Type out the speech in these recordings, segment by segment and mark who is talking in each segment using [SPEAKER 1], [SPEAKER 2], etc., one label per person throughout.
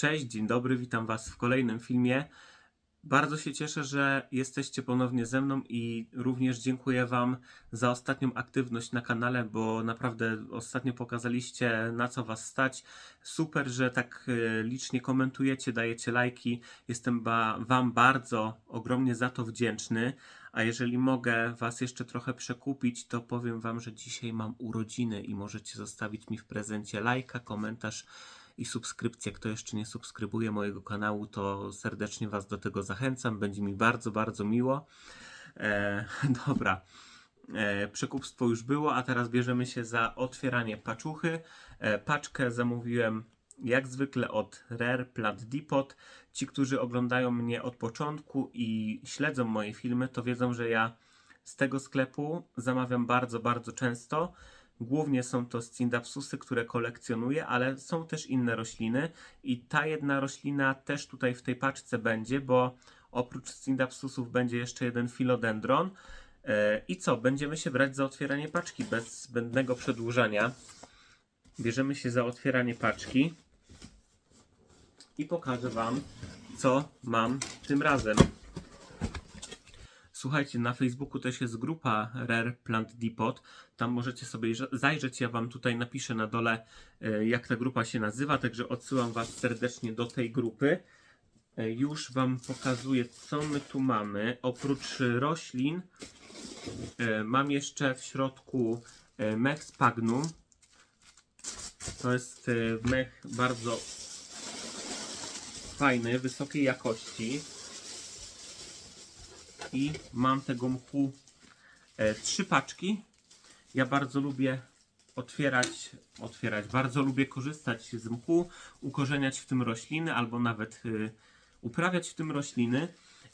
[SPEAKER 1] Cześć, dzień dobry, witam Was w kolejnym filmie. Bardzo się cieszę, że jesteście ponownie ze mną i również dziękuję Wam za ostatnią aktywność na kanale, bo naprawdę ostatnio pokazaliście na co Was stać. Super, że tak e, licznie komentujecie, dajecie lajki. Jestem Wam bardzo ogromnie za to wdzięczny. A jeżeli mogę Was jeszcze trochę przekupić, to powiem Wam, że dzisiaj mam urodziny i możecie zostawić mi w prezencie lajka, komentarz i subskrypcję. Kto jeszcze nie subskrybuje mojego kanału, to serdecznie Was do tego zachęcam. Będzie mi bardzo, bardzo miło. E, dobra. E, przekupstwo już było, a teraz bierzemy się za otwieranie paczuchy. E, paczkę zamówiłem jak zwykle od Rare Plant Depot. Ci, którzy oglądają mnie od początku i śledzą moje filmy, to wiedzą, że ja z tego sklepu zamawiam bardzo, bardzo często. Głównie są to scindapsusy, które kolekcjonuję, ale są też inne rośliny i ta jedna roślina też tutaj w tej paczce będzie, bo oprócz scindapsusów będzie jeszcze jeden filodendron. E, I co? Będziemy się brać za otwieranie paczki bez zbędnego przedłużania. Bierzemy się za otwieranie paczki i pokażę Wam, co mam tym razem. Słuchajcie, na Facebooku też jest grupa Rare Plant Depot. Tam możecie sobie zajrzeć. Ja Wam tutaj napiszę na dole, e, jak ta grupa się nazywa. Także odsyłam Was serdecznie do tej grupy. E, Już Wam pokazuję, co my tu mamy. Oprócz roślin, e, mam jeszcze w środku mech spagnum. To jest mech bardzo fajny, wysokiej jakości i mam tego mchu e, trzy paczki. Ja bardzo lubię otwierać, otwierać, bardzo lubię korzystać z mchu, ukorzeniać w tym rośliny albo nawet y, uprawiać w tym rośliny.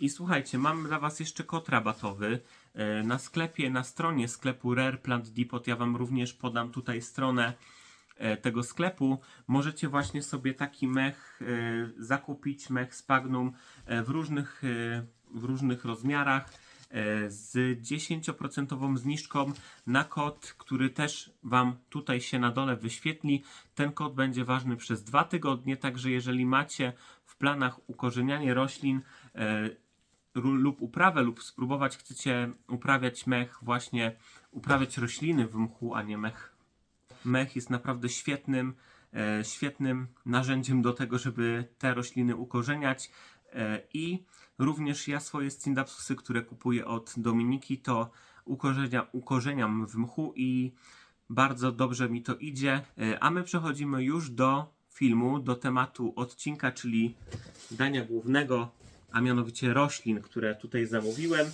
[SPEAKER 1] I słuchajcie, mam dla Was jeszcze kod rabatowy. E, Na sklepie, na stronie sklepu Rare Plant Depot, ja Wam również podam tutaj stronę e, tego sklepu. Możecie właśnie sobie taki mech zakupić, mech Spagnum e, w różnych, w różnych rozmiarach e, z 10% zniżką na kod, który też Wam tutaj się na dole wyświetli. Ten kod będzie ważny przez dwa tygodnie, także jeżeli macie w planach ukorzenianie roślin e, lub uprawę, lub spróbować chcecie uprawiać mech, właśnie uprawiać rośliny w mchu, a nie mech. Mech jest naprawdę świetnym, e, świetnym narzędziem do tego, żeby te rośliny ukorzeniać i również ja swoje scindapsusy, które kupuję od Dominiki, to ukorzenia, ukorzeniam w mchu i bardzo dobrze mi to idzie. E, A my przechodzimy już do filmu, do tematu odcinka, czyli dania głównego, a mianowicie roślin, które tutaj zamówiłem.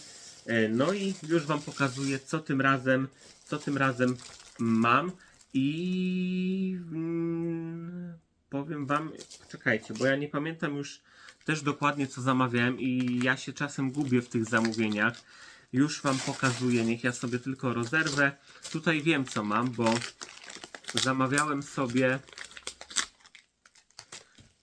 [SPEAKER 1] E, No i już Wam pokazuję, co tym razem, co tym razem mam i mm, powiem Wam, czekajcie, bo ja nie pamiętam już też dokładnie co zamawiałem i ja się czasem gubię w tych zamówieniach. Już Wam pokazuję, niech ja sobie tylko rozerwę. Tutaj wiem co mam, bo zamawiałem sobie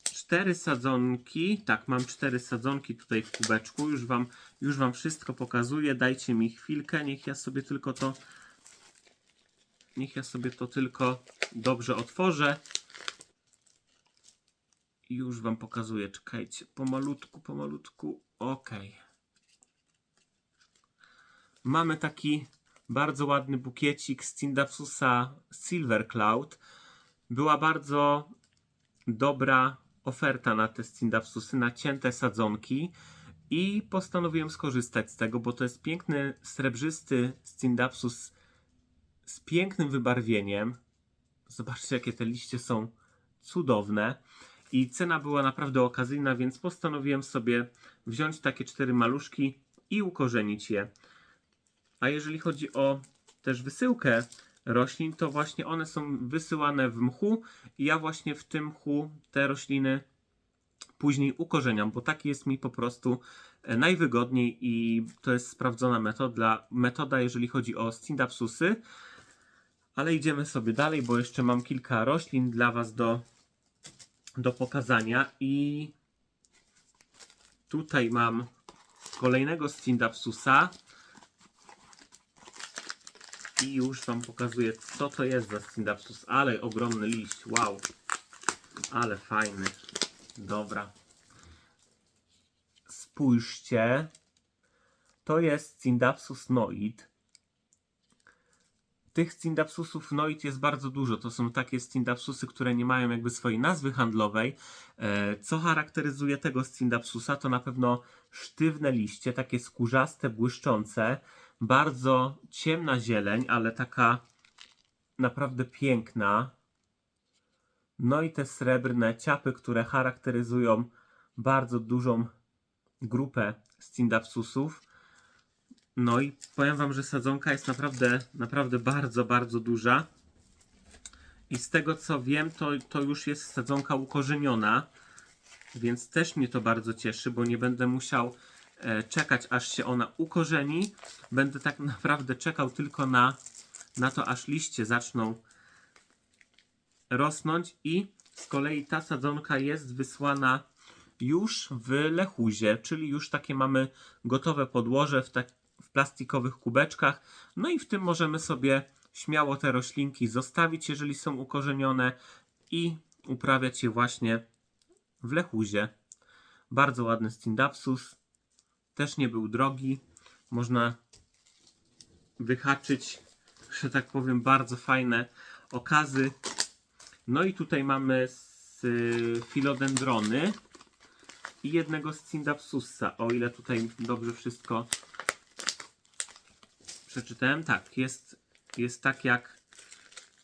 [SPEAKER 1] cztery sadzonki. Tak, mam cztery sadzonki tutaj w kubeczku. Już wam, już wam wszystko pokazuję. Dajcie mi chwilkę, niech ja sobie tylko to niech ja sobie to tylko dobrze otworzę. Już wam pokazuję. Czekajcie, pomalutku, pomalutku. Ok. Mamy taki bardzo ładny bukiecik z Cindapsusa Silver Cloud. Była bardzo dobra oferta na te Scindapsusy, na cięte sadzonki i postanowiłem skorzystać z tego, bo to jest piękny, srebrzysty Scindapsus z pięknym wybarwieniem. Zobaczcie, jakie te liście są cudowne. I cena była naprawdę okazyjna, więc postanowiłem sobie wziąć takie cztery maluszki i ukorzenić je. A jeżeli chodzi o też wysyłkę roślin, to właśnie one są wysyłane w mchu i ja właśnie w tym mchu te rośliny później ukorzeniam, bo taki jest mi po prostu e, najwygodniej i to jest sprawdzona metoda, metoda jeżeli chodzi o scindapsusy. Ale idziemy sobie dalej, bo jeszcze mam kilka roślin dla Was do, do pokazania i tutaj mam kolejnego scindapsusa i już Wam pokazuję, co to jest za Scindapsus. Ale ogromny liść, wow. Ale fajny. Dobra. Spójrzcie. To jest Cindapsus noid. Tych Cindapsusów noid jest bardzo dużo. To są takie Cindapsusy, które nie mają jakby swojej nazwy handlowej. E, Co charakteryzuje tego Cindapsusa? To na pewno sztywne liście, takie skórzaste, błyszczące. Bardzo ciemna zieleń, ale taka naprawdę piękna. No i te srebrne ciapy, które charakteryzują bardzo dużą grupę Scindapsusów. No i powiem Wam, że sadzonka jest naprawdę, naprawdę bardzo, bardzo duża. I z tego co wiem, to, to już jest sadzonka ukorzeniona, więc też mnie to bardzo cieszy, bo nie będę musiał e, czekać, aż się ona ukorzeni. Będę tak naprawdę czekał tylko na, na to, aż liście zaczną rosnąć i z kolei ta sadzonka jest wysłana już w lechuzie, czyli już takie mamy gotowe podłoże w, tak, plastikowych kubeczkach. No i w tym możemy sobie śmiało te roślinki zostawić, jeżeli są ukorzenione i uprawiać je właśnie w lechuzie. Bardzo ładny Stindapsus, też nie był drogi. Można wyhaczyć, że tak powiem, bardzo fajne okazy. No i tutaj mamy z y, filodendrony i jednego z Cindapsusa, o ile tutaj dobrze wszystko przeczytałem. Tak, jest, jest tak jak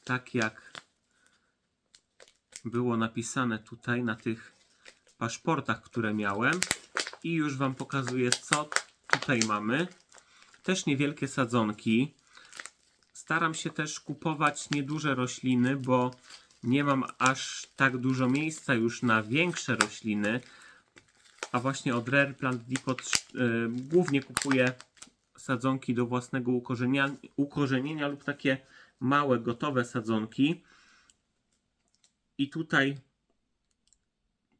[SPEAKER 1] tak jak było napisane tutaj na tych paszportach, które miałem. I już Wam pokazuję, co tutaj mamy. Też niewielkie sadzonki. Staram się też kupować nieduże rośliny, bo nie mam aż tak dużo miejsca już na większe rośliny. A właśnie od Rare Plant Depot y, głównie kupuję sadzonki do własnego ukorzenia, ukorzenienia lub takie małe, gotowe sadzonki. I tutaj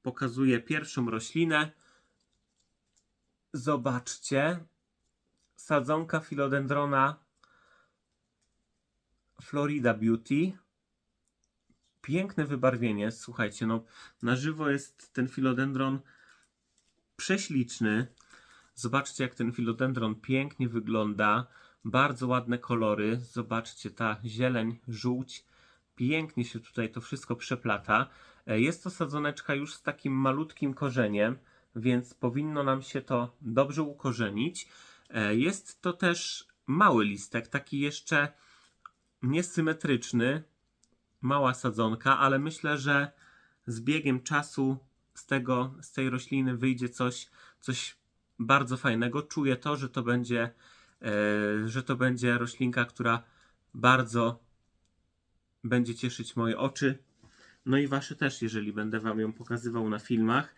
[SPEAKER 1] pokazuję pierwszą roślinę. Zobaczcie. Sadzonka filodendrona Florida Beauty. Piękne wybarwienie. Słuchajcie, no na żywo jest ten filodendron prześliczny. Zobaczcie, jak ten filodendron pięknie wygląda. Bardzo ładne kolory. Zobaczcie, ta zieleń, żółć. Pięknie się tutaj to wszystko przeplata. E, Jest to sadzoneczka już z takim malutkim korzeniem, więc powinno nam się to dobrze ukorzenić. E, Jest to też mały listek, taki jeszcze niesymetryczny. Mała sadzonka, ale myślę, że z biegiem czasu z, tego, z tej rośliny wyjdzie coś, coś bardzo fajnego. Czuję to, że to będzie, e, że to będzie roślinka, która bardzo będzie cieszyć moje oczy. No i wasze też, jeżeli będę wam ją pokazywał na filmach.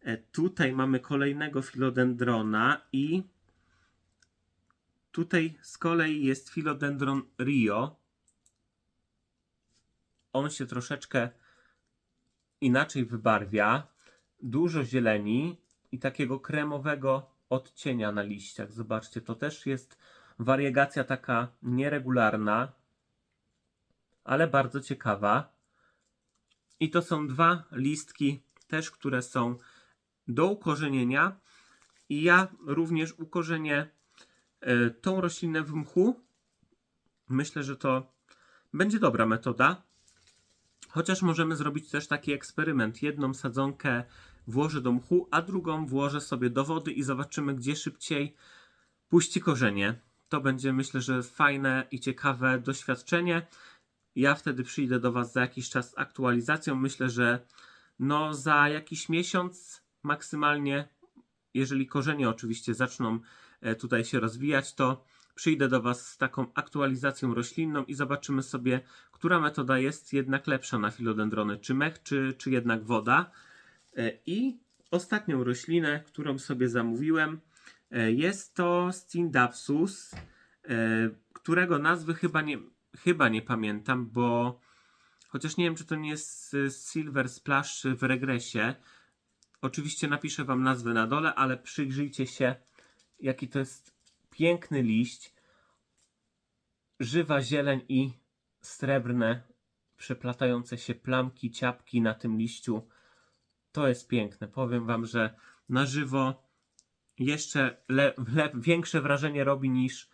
[SPEAKER 1] E, tutaj mamy kolejnego filodendrona i tutaj z kolei jest filodendron Rio. On się troszeczkę inaczej wybarwia. Dużo zieleni i takiego kremowego odcienia na liściach. Zobaczcie, to też jest wariegacja taka nieregularna, ale bardzo ciekawa. I to są dwa listki, też które są do ukorzenienia. I ja również ukorzenię e, tą roślinę w mchu. Myślę, że to będzie dobra metoda. Chociaż możemy zrobić też taki eksperyment. Jedną sadzonkę włożę do mchu, a drugą włożę sobie do wody i zobaczymy, gdzie szybciej puści korzenie. To będzie myślę, że fajne i ciekawe doświadczenie. Ja wtedy przyjdę do Was za jakiś czas z aktualizacją. Myślę, że no za jakiś miesiąc maksymalnie, jeżeli korzenie oczywiście zaczną e, tutaj się rozwijać, to przyjdę do Was z taką aktualizacją roślinną i zobaczymy sobie, która metoda jest jednak lepsza na filodendrony, czy mech, czy, czy jednak woda. E, I ostatnią roślinę, którą sobie zamówiłem, e, jest to Scindapsus, e, którego nazwy chyba nie, chyba nie pamiętam, bo chociaż nie wiem, czy to nie jest Silver Splash w regresie. Oczywiście napiszę Wam nazwę na dole, ale przyjrzyjcie się, jaki to jest piękny liść. Żywa zieleń i srebrne, przeplatające się plamki, ciapki na tym liściu. To jest piękne. Powiem Wam, że na żywo jeszcze le, le, większe wrażenie robi niż,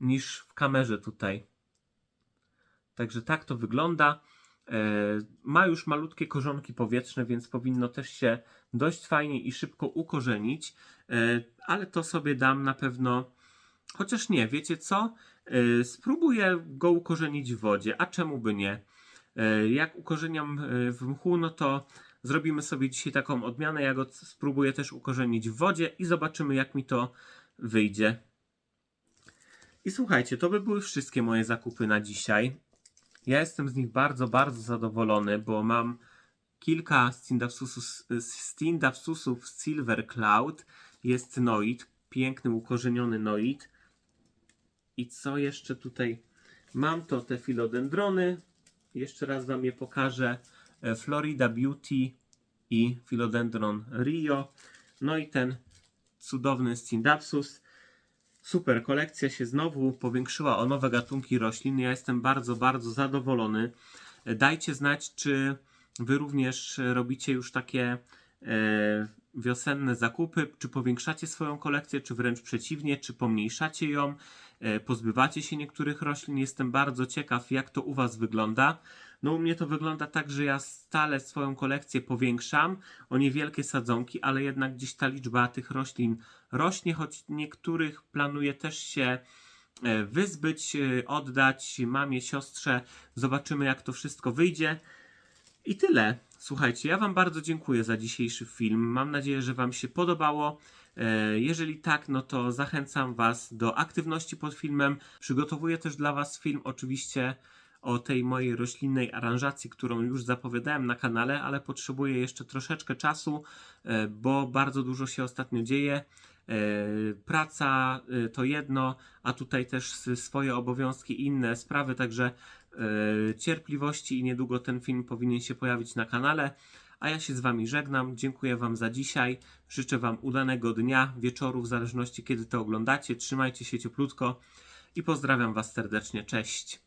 [SPEAKER 1] niż w kamerze tutaj. Także tak to wygląda. E, ma już malutkie korzonki powietrzne, więc powinno też się dość fajnie i szybko ukorzenić, e, ale to sobie dam na pewno. Chociaż nie, wiecie co? E, spróbuję go ukorzenić w wodzie, a czemu by nie? E, jak ukorzeniam e, w mchu, no to zrobimy sobie dzisiaj taką odmianę. Ja go spróbuję też ukorzenić w wodzie i zobaczymy, jak mi to wyjdzie. I słuchajcie, to by były wszystkie moje zakupy na dzisiaj. Ja jestem z nich bardzo, bardzo zadowolony, bo mam kilka Stindapsusów Silver Cloud. Jest Noid, piękny, ukorzeniony Noid. I co jeszcze tutaj mam? To te filodendrony. Jeszcze raz Wam je pokażę. E, Florida Beauty i Philodendron Rio. No i ten cudowny Stindapsus. Super, kolekcja się znowu powiększyła o nowe gatunki roślin. Ja jestem bardzo, bardzo zadowolony. E, Dajcie znać, czy Wy również robicie już takie e, wiosenne zakupy, czy powiększacie swoją kolekcję, czy wręcz przeciwnie, czy pomniejszacie ją, pozbywacie się niektórych roślin. Jestem bardzo ciekaw, jak to u Was wygląda. No u mnie to wygląda tak, że ja stale swoją kolekcję powiększam o niewielkie sadzonki, ale jednak gdzieś ta liczba tych roślin rośnie, choć niektórych planuję też się e, wyzbyć, e, oddać mamie, siostrze. Zobaczymy jak to wszystko wyjdzie. I tyle. Słuchajcie, ja Wam bardzo dziękuję za dzisiejszy film. Mam nadzieję, że Wam się podobało. E, Jeżeli tak, no to zachęcam Was do aktywności pod filmem. Przygotowuję też dla Was film, oczywiście o tej mojej roślinnej aranżacji, którą już zapowiadałem na kanale, ale potrzebuję jeszcze troszeczkę czasu, e, bo bardzo dużo się ostatnio dzieje. E, Praca to jedno, a tutaj też swoje obowiązki i inne sprawy, także cierpliwości i niedługo ten film powinien się pojawić na kanale. A ja się z Wami żegnam. Dziękuję Wam za dzisiaj. Życzę Wam udanego dnia, wieczoru, w zależności kiedy to oglądacie. Trzymajcie się cieplutko i pozdrawiam Was serdecznie. Cześć.